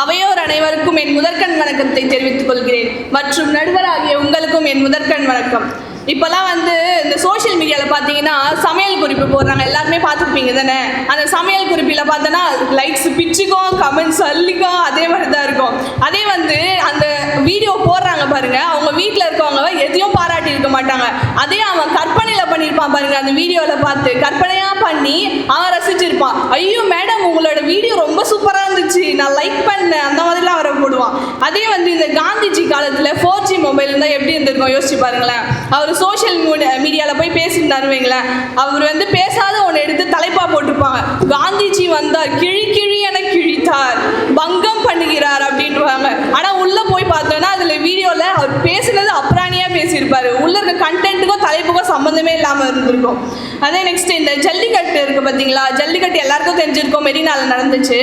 அவையோர் அனைவருக்கும் என் முதற்கண் வணக்கத்தை தெரிவித்துக் கொள்கிறேன். மற்றும் நடுவராகிய உங்களுக்கும் என் முதற்கண் வணக்கம். இப்போல்லாம் வந்து இந்த சோஷியல் மீடியாவில் பார்த்தீங்கன்னா சமையல் குறிப்பு போடுறாங்க. எல்லாருமே பார்த்துருப்பீங்க தானே? அந்த சமையல் குறிப்பில் பார்த்தோன்னா லைக்ஸ் பிச்சுக்கும் கமெண்ட்ஸ் அள்ளிக்கும் அதே மாதிரி தான் இருக்கும். அதே வந்து அந்த வீடியோ போடுறாங்க பாருங்க. அவங்க வீட்டில் இருக்கவங்க எதையும் பாராட்டி இருக்க மாட்டாங்க. அதே அவன் கற்பனையில் பண்ணியிருப்பான் பாருங்க அந்த வீடியோவில் பார்த்து. கற்பனையாக பண்ணி அவன் ரசிச்சிருப்பான். ஐயோ மேடம் உங்களோட வீடியோ ரொம்ப சூப்பராக இருந்துச்சு. நான் லைக் பண்ணேன் அந்த மாதிரிலாம் அவரை போடுவான் அதே வந்து இந்த காந்திஜி காலத்தில் ஃபோர் ஜி மொபைல் இருந்தால் எப்படி இருந்திருக்கும்? யோசிச்சு பாருங்களேன். அவர் சோஷியல் மீடியாவில் போய் பேசியிருந்தாரு வைங்களேன். அவர் வந்து பேசாத ஒன்று எடுத்து தலைப்பாக போட்டிருப்பாங்க. காந்திஜி வந்தார் கிழி கிழி என கிழித்தார். பங்கம் பண்ணுகிறார் அப்படின்ட்டுவாங்க ஆனால் உள்ளே போய் பார்த்தோன்னா அதில் வீடியோவில் அவர் பேசுனது அப்ராணியாக பேசியிருப்பார். உள்ள இருக்க கண்டென்ட்டுக்கும் தலைப்புக்கும் சம்மந்தமே இல்லாமல் இருந்திருக்கும். அதே நெக்ஸ்ட் இந்த ஜல்லிக்கட்டு இருக்குது பார்த்தீங்களா ஜல்லிக்கட்டு எல்லாருக்கும் தெரிஞ்சிருக்கும். மெரினாவில் நடந்துச்சு.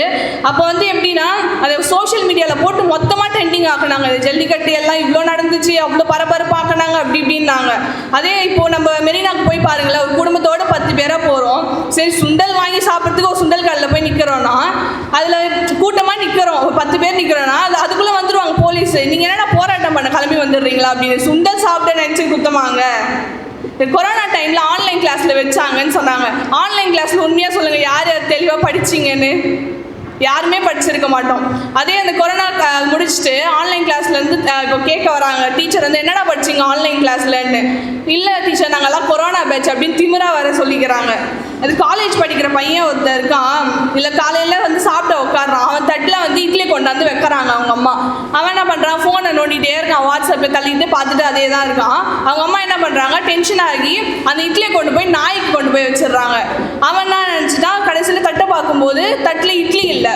அப்போ வந்து எப்படின்னா அதை சோஷியல் மீடியாவில் போட்டு ட்ரெண்டிங் ஆக்குனாங்க ஜல்லிக்கட்டு எல்லாம் இவ்வளோ நடந்துச்சு அவ்வளோ பரபரப்பாக்குனாங்க அப்படி இப்படின்னாங்க. அதே இப்போ நம்ம மெரினாக்கு போய் பாருங்களேன் ஒரு குடும்பத்தோட பத்து பேராக போகிறோம் சரி சுண்டல் வாங்கி சாப்பிட்றதுக்கு ஒரு சுண்டல் கடையில் போய் நிற்கிறோன்னா அதில் கூட்டமாக நிற்கிறோம் ஒரு பத்து பேர் நிற்கிறோன்னா அது அதுக்குள்ளே வந்துடுவாங்க போலீஸ். நீங்கள் என்னடா போராட்டம் பண்ண கிளம்பி வந்துடுறீங்களா அப்படின்னு. சுண்டல் சாப்பிட்டு நினச்சி குத்தமாங்க. இந்த கொரோனா டைமில் ஆன்லைன் கிளாஸில் வச்சாங்கன்னு சொன்னாங்க. ஆன்லைன் கிளாஸில் உண்மையாக சொல்லுங்கள் யார் யார் தெளிவாக படிச்சீங்கன்னு? யாருமே படிச்சிருக்க மாட்டோம். அதே அந்த கொரோனா க- முடிச்சுட்டு ஆன்லைன் கிளாஸ்லேருந்து இப்போ கேட்க வராங்க டீச்சர் வந்து என்னடா படிச்சீங்க ஆன்லைன் கிளாஸ்லன்னு இல்லை டீச்சர் நாங்கள்லாம் கொரோனா பேட்ச் அப்படின்னு திமிரா வர சொல்லிக்கிறாங்க. அது காலேஜ் படிக்கிற பையன் ஒருத்தன் இருக்கான். இல்லை காலையில் வந்து சாப்பிட உட்காடுறான் அவன் தட்டில் வந்து இட்லி கொண்டாந்து வைக்கிறாங்க அவங்க அம்மா. அவன் என்ன பண்ணுறான் ஃபோனை நோண்டிகிட்டே இருக்கான். வாட்ஸ்அப்பில் தள்ளிட்டு பார்த்துட்டு அதே தான் இருக்கான். அவங்க அம்மா என்ன பண்ணுறாங்க டென்ஷன் ஆகி அந்த இட்லியை கொண்டு போய் நாய்க்கு கொண்டு போய் வச்சிடுறாங்க. அவன் என்ன நினச்சிட்டான்? கடைசியில் தட்டை பார்க்கும்போது தட்டில் இட்லி இல்லை.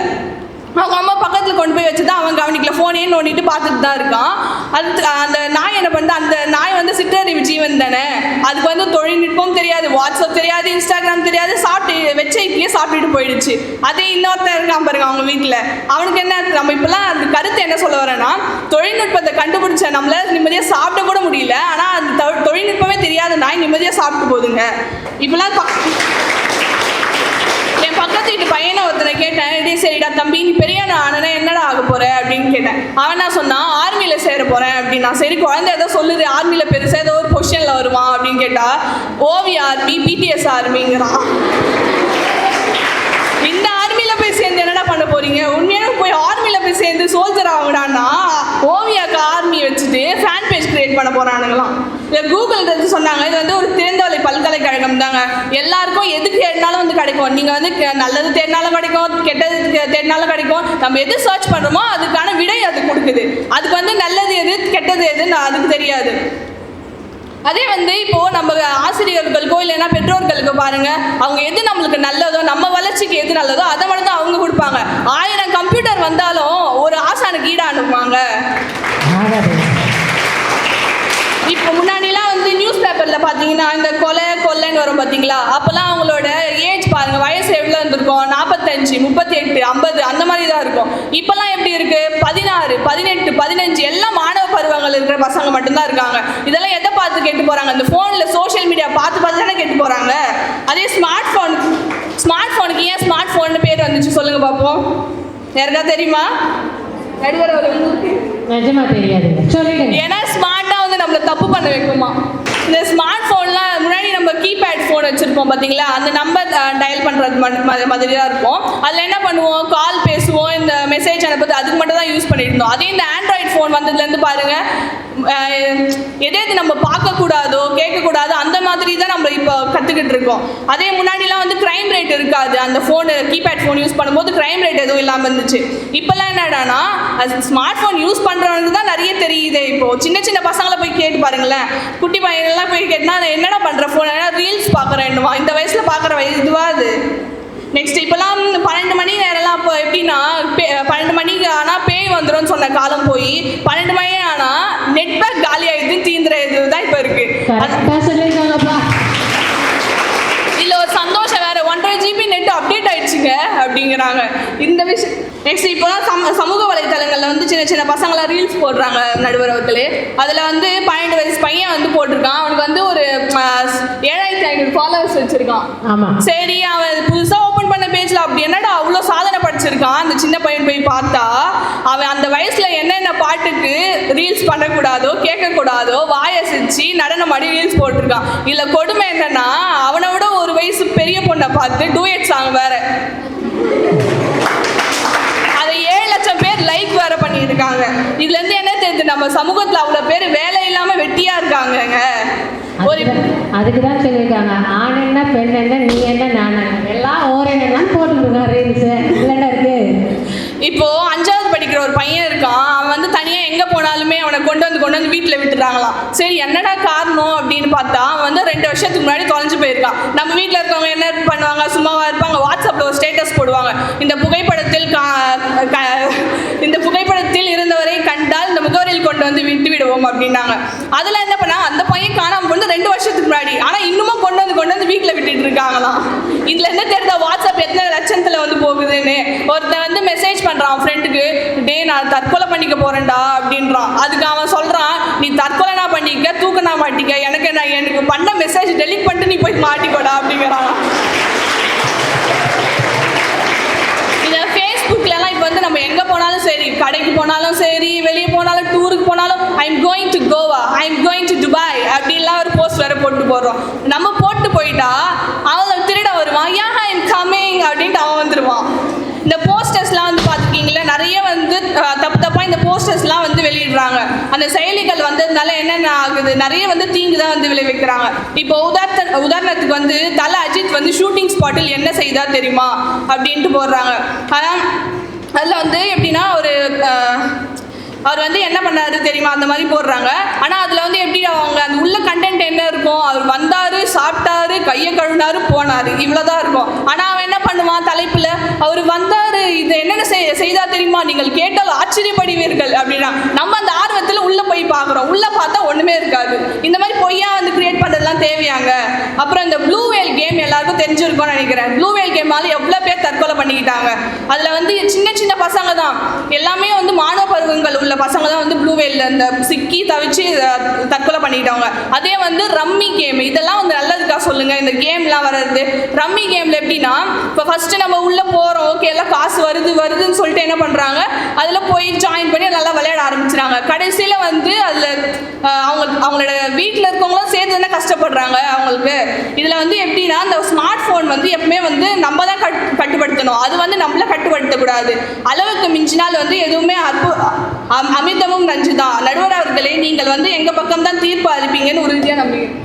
அவங்க அம்மா பக்கத்தில் கொண்டு போய் வச்சு தான் அவன் கவனிக்கல. ஃபோனே நோண்டிட்டு பார்த்துட்டு தான் இருக்கான். அது அந்த நாய் என்ன பண்ணுது அந்த நாய் வந்து சிற்றறிவு ஜீவன் தானே? அதுக்கு வந்து தொழில்நுட்பம் தெரியாது வாட்ஸ்அப் தெரியாது இன்ஸ்டாகிராம் தெரியாது சாப்பிட்டு வச்ச இட்லியே சாப்பிட்டுட்டு போயிடுச்சு. அதே இன்னொருத்தன் இருக்கான் பாருங்க அவங்க வீட்டில் அவனுக்கு என்ன நம்ம இப்போலாம் அந்த கருத்து என்ன சொல்ல வரேன்னா தொழில்நுட்பத்தை கண்டுபிடிச்ச நம்மள நிம்மதியாக சாப்பிட கூட முடியல. ஆனால் அந்த தொழில்நுட்பமே தெரியாத நாய் நிம்மதியாக சாப்பிட்டு போகுதுங்க இப்போலாம் என் பக்கத்து வீட்டு பையனை ஒருத்தனை கேட்டேன். நீ பெரிய ஆனனா என்னடா ஆக போற அப்படின்னு கேட்டேன். அவன் என்ன சொன்னான் ஆர்மியில் சேர போறேன் அப்படின்னா சரி குழந்தை ஏதோ சொல்லுது ஆர்மியில் பெருசா ஏதோ ஒரு பொசிஷனில் வருவான் அப்படின்னு கேட்டா ஓவி ஆர்மி பிடிஎஸ் ஆர்மிங்கிறான் இந்த ஆர்மியில் போய் சேர்ந்து என்னடா பண்ண போறீங்க? உண்மையான போய் ஆர்மியில் போய் சேர்ந்து சோல்ஜர் ஆகுடான்னா ஓவியாக்கு ஆர்மி வச்சுட்டு ஃபேன் பேஜ் கிரியேட் பண்ண போறானுங்களாம். இந்த கூகுள் வந்து சொன்னாங்க இது வந்து ஒரு திறந்தவெளி பல்கலைக்கழகம் தாங்க. எல்லாருக்கும் எதுக்கு தேடினாலும் வந்து கிடைக்கும். நீங்கள் வந்து க- நல்லது தேடினாலும் கிடைக்கும் கெட்டது தேடினாலும் கிடைக்கும். நம்ம எது சர்ச் பண்ணுறோமோ அதுக்கான விடை அது கொடுக்குது. அதுக்கு வந்து நல்லது எது கெட்டது எதுன்னு அதுக்கு தெரியாது. அதே வந்து இப்போ நம்ம ஆசிரியர்களுக்கோ இல்லைன்னா பெற்றோர்களுக்கு பாருங்க அவங்க எது நம்மளுக்கு நல்லதோ நம்ம வளர்ச்சிக்கு எது நல்லதோ அதை மட்டும் தான் அவங்க கொடுப்பாங்க. ஆயிரம் கம்ப்யூட்டர் வந்தாலும் ஒரு ஆசானுக்கு ஈடா அனுப்புவாங்க இப்போ முன்னாடிலாம் வந்து நியூஸ் பேப்பரில் பார்த்தீங்கன்னா இந்த கொலை கொள்ளைன்னு வரும் பார்த்தீங்களா அப்போல்லாம் அவங்களோட ஏஜ் பாருங்க வயசு எவ்வளோ இருந்திருக்கும்? நாற்பத்தஞ்சு முப்பத்தி எட்டு ஐம்பது அந்த மாதிரி தான் இருக்கும். இப்போல்லாம் எப்படி இருக்கு? பதினாறு பதினெட்டு பதினஞ்சு எல்லாம் மாணவ பருவங்கள் இருக்கிற பசங்க மட்டும்தான் இருக்காங்க. இதெல்லாம் எதை பார்த்து கேட்டு போறாங்க? இந்த ஃபோனில் சோஷியல் மீடியா பார்த்து பார்த்து தானே கேட்டு போறாங்க? அதே ஸ்மார்ட் ஃபோன் ஸ்மார்ட் ஃபோனுக்கு ஏன் ஸ்மார்ட் ஃபோன் பேர் வந்துச்சு சொல்லுங்க பார்ப்போம் யாருக்கா தெரியுமா? நிஜமா தெரியாது. சொல்லிடுங்க. ஏன்னா ஸ்மார்ட்டாக வந்து நம்மளை தப்பு பண்ண வைக்குமா இந்த ஸ்மார்ட் ஃபோன்லாம் முன்னாடி நம்ம கீபேட் ஃபோன் வச்சுருப்போம் பார்த்தீங்களா அந்த நம்பர் டயல் பண்ணுறது மாதிரி தான் இருக்கும். அதில் என்ன பண்ணுவோம்? கால் பேசுவோம். இந்த மெசேஜ் அனுப்புறது அதுக்கு மட்டும் தான் யூஸ் பண்ணிட்டு இருந்தோம். அதே இந்த ஆண்ட்ராய்ட் ஃபோன் வந்ததுலேருந்து பாருங்கள் எது எது நம்ம பார்க்கக்கூடாதோ கேட்கக்கூடாதோ அந்த மாதிரி தான் நம்ம இப்போ கற்றுக்கிட்டு இருக்கோம். அதே முன்னாடிலாம் வந்து க்ரைம் ரேட் இருக்காது. அந்த ஃபோனு கீபேட் ஃபோன் யூஸ் பண்ணும்போது க்ரைம் ரேட் எதுவும் இல்லாமல் இருந்துச்சு. இப்போல்லாம் என்னடானா அது ஸ்மார்ட் ஃபோன் யூஸ் பண்ணுறவனுக்கு தான் நிறைய தெரியுது இப்போது சின்ன சின்ன பசங்களை போய் கேட்டு பாருங்களேன். குட்டி பையன்லாம் போய் கேட்டால் அதை என்னடா பண்ணுற ஃபோன் ரீல்ஸ் பார்க்குறேன்னுவா இந்த வயசில் பார்க்குற வயது இதுவாக அது? நெக்ஸ்ட் இப்போலாம் பன்னெண்டு மணி நேரம்லாம் இப்போ எப்படின்னா வந்துரும்னு சொன்ன காலம் போய் பன்னெண்டு மணி ஆனால் நெட் பேக் காலி ஆகிடுது தீந்துற இது தான் இப்போ இருக்கு இதுல ஒரு சந்தோஷம் வேற. ஒன்றரை ஜிபி நெட் அப்டேட் ஆயிடுச்சுங்க அப்படிங்கிறாங்க. இந்த விஷயம் நெக்ஸ்ட் இப்போலாம் சம சமூக வலைத்தளங்களில் வந்து சின்ன சின்ன பசங்களாம் ரீல்ஸ் போடுறாங்க நடுவர் அவர்களே அதில் வந்து பன்னெண்டு வயசு பையன் வந்து போட்டிருக்கான். அவனுக்கு வந்து ஒரு ஏழாயிரத்தி ஐநூறு ஃபாலோவர்ஸ் வச்சிருக்கான். ஆமா. சரி அவன் புதுசாக ஓப்பன் பண்ண பேஜில் அப்படி என்னடா அவ்வளோ சாதனை படிச்சிருக்கான் அந்த சின்ன பையன் போய் பார்த்தா அவன் அந்த வயசில் என்னென்ன பாட்டுக்கு ரீல்ஸ் பண்ணக்கூடாதோ கேட்கக்கூடாதோ வாயசிச்சு நடனம் அடி ரீல்ஸ் போட்டிருக்கான் இல்லை கொடுமை என்னன்னா அவனை விட ஒரு வயசு பெரிய பொண்ணை பார்த்து டூயட் சாங் வேற. அதை ஏழு லட்சம் பேர் லைக் வேற பண்ணியிருக்காங்க. இதுல இருந்து என்ன தெரியுது? நம்ம சமூகத்துல அவ்வளவு பேர் வேலை இல்லாம வெட்டியா இருக்காங்கங்க. ஒரு அதுக்கு தான் சொல்லியிருக்காங்க. ஆண் என்ன பெண் என்ன நீ என்ன நான் எல்லாம் எல்லாம் ஓரேன்னு போட்டுருக்காங்க ரீல்ஸ் கொண்டு விட்டுறாங்களாம் சரி என்னடா காரணம் அப்படின்னு பார்த்தா அவன் வந்து ரெண்டு வருஷத்துக்கு முன்னாடி தொலைஞ்சு போயிருக்கான். நம்ம வீட்டில் இருக்கவங்க என்ன பண்ணுவாங்க? சும்மாவா இருப்பாங்க. வாட்ஸ்அப்ல ஒரு ஸ்டேட்டஸ் போடுவாங்க. இந்த புகைப்படத்தில் கா- இந்த புகைப்படத்தில் இருந்தவரை கண்டால் இந்த முகவரியில் கொண்டு வந்து விட்டு விடுவோம் அப்படின்னாங்க. அதுல என்ன பண்ணா அந்த பையன் காணாம போனது ரெண்டு வருஷத்துக்கு முன்னாடி. ஆனா இன்னமும் கொண்டு வந்து கொண்டு வந்து வீட்டில் விட்டுட்டு இருக்காங்களாம். இதுல என்ன தெரிஞ்ச வாட்ஸ்அப் எத்தனை லட்சத்துல வந்து போகுதுன்னு. ஒருத்தன் வந்து மெசேஜ் பண்றான் ஃப்ரெண்டுக்கு டே நான் தற்கொலை பண்ணிக்க போறேன்டா அப்படின்றான். அதுக்கு அவன் சொல்றான் தற்கொலை நான் பண்ணிக்க தூக்க நான் மாட்டிக்க எனக்கு நான் எனக்கு பண்ண மெசேஜ் டெலிட் பண்ணிட்டு நீ போய் மாட்டிக்கோடா அப்படிங்கிறான். இதை ஃபேஸ்புக்லலாம் இப்போ வந்து நம்ம எங்கே போனாலும் சரி கடைக்கு போனாலும் சரி வெளியே போனாலும் டூருக்கு போனாலும் I am going to Goa I am going to Dubai அப்படின்லாம் ஒரு போஸ்ட் வேற போட்டு போடுறோம். நம்ம போட்டு போயிட்டா அவன் போஸ்டர்ஸ்லாம் வந்து வெளியிடுறாங்க. அந்த செயலிகள் வந்ததுனால என்னென்ன ஆகுது? நிறைய வந்து தீங்கு தான் வந்து விளைவிக்கிறாங்க. இப்போ உதாரண உதாரணத்துக்கு வந்து தல அஜித் வந்து ஷூட்டிங் ஸ்பாட்டில் என்ன செய்தா தெரியுமா? அப்படின்ட்டு போடுறாங்க. ஆனால் அதில் வந்து எப்படின்னா ஒரு அவர் வந்து என்ன பண்ணாரு தெரியுமா? அந்த மாதிரி போடுறாங்க. ஆனால் அதில் வந்து எப்படி அவங்க அந்த உள்ள கண்டென்ட் என்ன இருக்கும்? அவர் வந்தாரு சாப்பிட்டாரு கையை கழுவினாரு போனாரு. இவ்வளோதான் இருக்கும். ஆனால் அவன் என்ன பண்ணுவான் தலைப்பில்? அவர் வந்தார் இது என்னென்ன செய்தா தெரியுமா? நீங்கள் கேட்டால் ஆச்சரியப்படுவீர்கள் அப்படின்னா நம்ம அந்த ஆர்வத்தில் உள்ளே போய் பார்க்குறோம். உள்ளே பார்த்தா ஒன்றுமே இருக்காது. இந்த மாதிரி பொய்யா வந்து கிரியேட் பண்ணுறதுலாம் தேவையாங்க. அப்புறம் இந்த ப்ளூ வேல் கேம் எல்லாருக்கும் தெரிஞ்சிருக்கும்னு நினைக்கிறேன். ப்ளூ வேல் கேம்னால எவ்வளோ பேர் தற்கொலை பண்ணிக்கிட்டாங்க. அதில் வந்து சின்ன சின்ன பசங்க தான். எல்லாமே வந்து மாணவ பருவங்கள் உள்ள பசங்க தான் வந்து ப்ளூ வேலில் இந்த சிக்கி தவிச்சு தற்கொலை பண்ணிக்கிட்டவங்க அதே வந்து ரம்மி கேம் இதெல்லாம் வந்து நல்லதுக்கா சொல்லுங்கள் இந்த கேம்லாம் வர்றது. ரம்மி கேமில் எப்படின்னா இப்போ ஃபஸ்ட்டு நம்ம உள்ளே போகிறோம் ஓகே எல்லாம் காசு வருது வருதுன்னு சொல்லிட்டு என்ன பண்ணுறாங்க அதில் போய் ஜாயின் பண்ணி நல்லா விளையாட ஆரம்பிச்சுறாங்க. கடைசியில் வந்து அதில் அவங்க அவங்களோட வீட்டில் இருக்கவங்களும் சேர்ந்து தானே கஷ்டப்படுறாங்க அவங்களுக்கு? இதில் வந்து எப்படின்னா இந்த ஸ்மார்ட் ஃபோன் வந்து எப்பவுமே வந்து நம்ம தான் கட் கட்டுப்படுத்தணும். அது வந்து நம்மள கட்டுப்படுத்தக்கூடாது அளவுக்கு மிஞ்சினால் வந்து எதுவுமே அற்பு அமிர்தமும் நஞ்சு தான் நடுவர் அவர்களே நீங்கள் வந்து எங்கள் பக்கம் தான் தீர்ப்பு அளிப்பீங்கன்னு உறுதியாக நம்புகிறேன்.